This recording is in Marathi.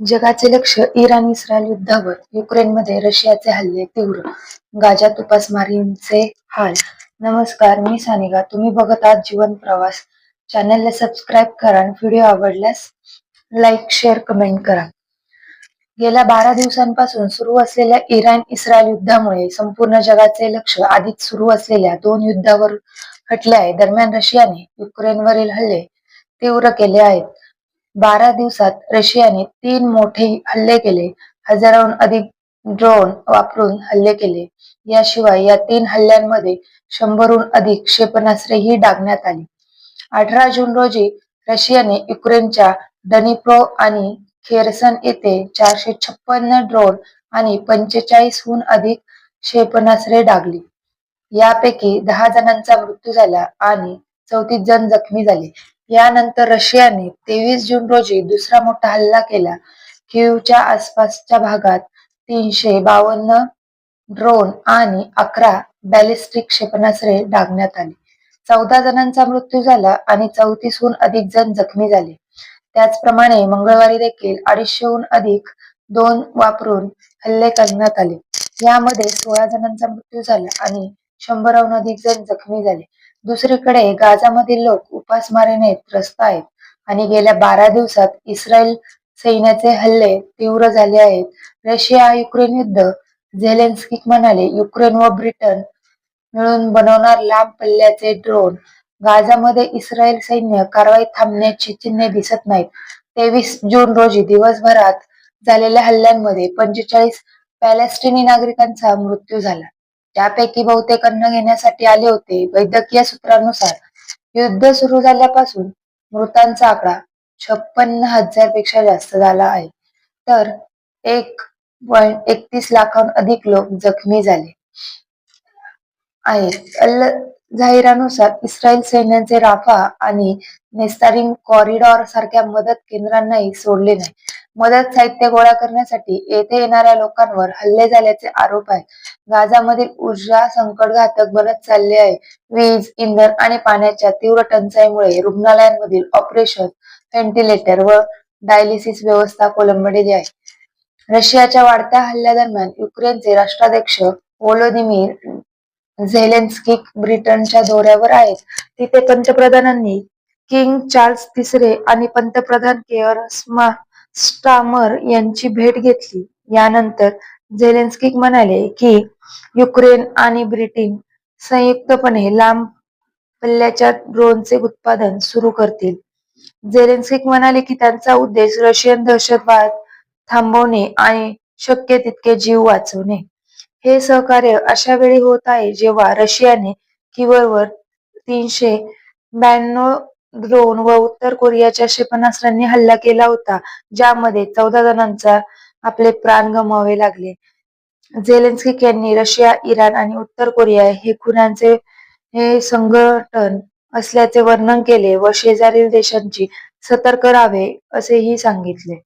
जगाचे लक्ष इराण इस्रायल युद्धावर युक्रेनमध्ये रशियाचे हल्ले तीव्र गाजात उपासमारींचे हाल. नमस्कार मी सानिका तुम्ही बघत आहात जीवन प्रवास. चॅनलला सबस्क्राईब करा आणि व्हिडिओ आवडल्यास लाईक शेअर कमेंट करा. गेल्या बारा दिवसांपासून सुरू असलेल्या इराण इस्रायल युद्धामुळे संपूर्ण जगाचे लक्ष आधीच सुरू असलेल्या दोन युद्धावर हटले आहे. दरम्यान रशियाने युक्रेनवरील हल्ले तीव्र केले आहेत. बारा दिवसात रशियाने तीन मोठे हल्ले केले. हजाराहून अधिक ड्रोन वापरून हल्ले केले. याशिवाय या तीन हल्ल्यांमध्ये शंभरहून अधिक क्षेपणास्त्रेही डागण्यात आली. अठरा जून रोजी रशियाने युक्रेनच्या डनिप्रो आणि खेरसन येथे चारशे छप्पन्न ड्रोन आणि पंचेचाळीसहून अधिक क्षेपणास्त्रे डागली. यापैकी दहा जणांचा मृत्यू झाला आणि चौतीस जण जखमी झाले. यानंतर रशियाने तेवीस जून रोजी दुसरा मोठा हल्ला केला. किवच्या आसपासच्या भागात तीनशे बावन्न ड्रोन आणि अकरा बॅलिस्टिक क्षेपणास्त्रे डागण्यात आली. चौदा जणांचा मृत्यू झाला आणि चौतीसहून अधिक जण जखमी झाले. त्याचप्रमाणे मंगळवारी देखील अडीचशेहून अधिक दोन वापरून हल्ले करण्यात आले. यामध्ये सोळा जणांचा मृत्यू झाला आणि शंभराहून अधिक जण जखमी झाले. दुसरीकडे गाझामधील लोक उपासमारीने त्रस्त आहेत आणि गेल्या बारा दिवसात इस्रायल सैन्याचे हल्ले तीव्र झाले आहेत. रशिया युक्रेन युद्ध झेलेन्स्की म्हणाले युक्रेन व ब्रिटन मिळून बनवणार लांब पल्ल्याचे ड्रोन गाझामध्ये इस्रायल सैन्य कारवाई थांबण्याची चिन्हे दिसत नाहीत. तेवीस जून रोजी दिवसभरात झालेल्या हल्ल्यांमध्ये पंचेचाळीस पॅलेस्टिनी नागरिकांचा मृत्यू झाला. त्यापैकी बहुतेक अन्न घेण्यासाठी आले होते. वैद्यकीय सूत्रांनुसार युद्ध सुरू झाल्यापासून मृतांचा आकडा छप्पन्न हजारपेक्षा जास्त झाला आहे. तर एक पॉइंट एकतीस लाखाहून अधिक लोक जखमी झाले. आहेत. अल जाहिरानुसार इस्रायल सैन्याचे राफा आणि नेस्तारिम कॉरिडॉर सारख्या मदत केंद्रांनाही सोडले नाही. मदत साहित्य गोळा करण्यासाठी येथे येणाऱ्या लोकांवर हल्ले झाल्याचे आरोप आहेत. गाझामधील ऊर्जा संकट घातक बनत चालले आहे. वीज इंधन आणि पाण्याच्या तीव्र टंचाईमुळे रुग्णालयांमधील ऑपरेशन व्हेंटिलेटर व डायलिसिस व्यवस्था कोलमडलेली आहे. रशियाच्या वाढत्या हल्ल्यादरम्यान युक्रेनचे राष्ट्राध्यक्ष वोलोदिमीर झेलेन्स्की ब्रिटनच्या दौऱ्यावर आहेत. तिथे पंतप्रधानांनी किंग चार्ल्स तिसरे आणि पंतप्रधान केअर स्टामर यांची भेट घेतली. यानंतर झेलेन्स्की म्हणाले की युक्रेन आणि ब्रिटन संयुक्तपणे लांब पल्ल्याच्या ड्रोनचे उत्पादन सुरू करतील. झेलेन्स्की म्हणाले की त्यांचा उद्देश रशियन दहशतवाद थांबवणे आणि शक्य तितके जीव वाचवणे. हे सहकार्य अशा वेळी होत आहे जेव्हा रशियाने किवरवर तीनशे ब्याण्णव ड्रोन व उत्तर कोरियाच्या क्षेपणास्त्रांनी हल्ला केला होता ज्यामध्ये चौदा जणांचा आपले प्राण गमावे लागले. झेलेन्स्की यांनी रशिया इराण आणि उत्तर कोरिया हे खुनांचे हे संघटन असल्याचे वर्णन केले व शेजारील देशांची सतर्क राहावे असेही सांगितले.